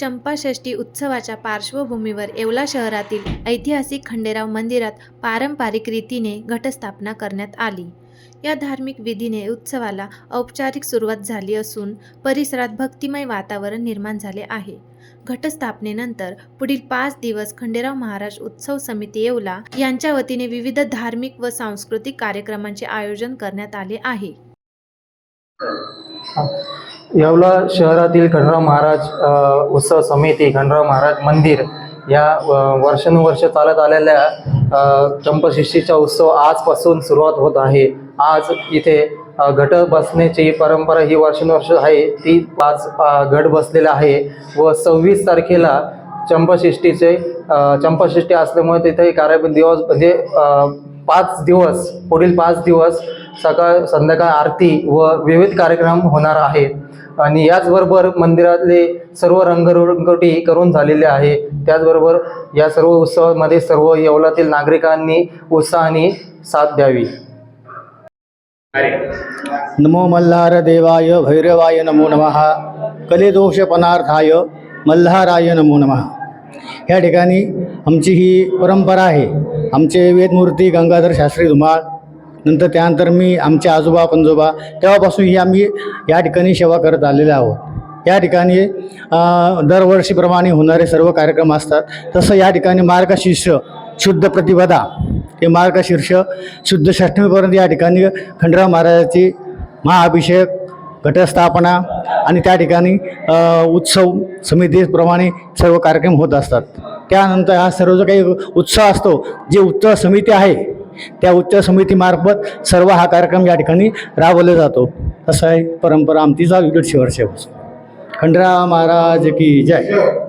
चंपाषष्ठी उत्सवाच्या पार्श्वभूमीवर येवला शहरातील ऐतिहासिक खंडेराव मंदिरात पारंपरिक रीतीने घटस्थापना करण्यात आली. या धार्मिक विधीने उत्सवाला औपचारिक सुरुवात झाली असून परिसरात भक्तिमय वातावरण निर्माण झाले आहे. घटस्थापनेनंतर पुढील पाच दिवस खंडेराव महाराज उत्सव समिती येवला यांच्या वतीने विविध धार्मिक व सांस्कृतिक कार्यक्रमांचे आयोजन करण्यात आले आहे. येवला शहरातील खंडराव महाराज उत्सव समिती खंडराव महाराज मंदिर या वर्षानुवर्ष चालत आलेल्या चंपशिष्टीचा उत्सव आजपासून सुरुवात होत आहे. आज इथे घट बसण्याची परंपरा ही वर्षानुवर्ष आहे. ती पाच गट घट बसलेला आहे व सव्वीस तारखेला चंपशिष्टीचे चंपशिष्टी असल्यामुळे तिथे कार्य दिवस म्हणजे पाच दिवस पुढील पाच दिवस सकाळ संध्याकाळ आरती व विविध कार्यक्रम होणार आहेत आणि याचबरोबर मंदिरातले सर्व रंगरंगोटी करून झालेले आहे. त्याचबरोबर या सर्व उत्सवामध्ये सर्व येवलातील नागरिकांनी उत्साहाने साथ द्यावी. नमो मल्हार देवाय भैरवाय नमो नमः. कलेदोषपणार्थाय मल्हाराय नमो नमः. या ठिकाणी आमची ही परंपरा आहे. आमचे वेदमूर्ती गंगाधर शास्त्री धुमाळ नंतर त्यानंतर मी आमचे आजोबा पंजोबा तेव्हापासून ही आम्ही या ठिकाणी सेवा करत आलेले आहोत. या ठिकाणी दरवर्षीप्रमाणे होणारे सर्व कार्यक्रम असतात. तसं या ठिकाणी मार्गशीर्ष शुद्ध प्रतिपदा हे मार्गशीर्ष शुद्ध षष्टमीपर्यंत या ठिकाणी खंडराव महाराजाची महाअभिषेक घटस्थापना आणि त्या ठिकाणी उत्सव समितीप्रमाणे सर्व कार्यक्रम होत असतात. त्यानंतर हा सर्व जो काही उत्सव असतो जे उत्सव समिती आहे त्या उच्च समितीमार्फत सर्व हा कार्यक्रम या ठिकाणी राबवला जातो. असं आहे परंपरा आमची. चालू दीडशे वर्षापासून खंडराव महाराज की जय.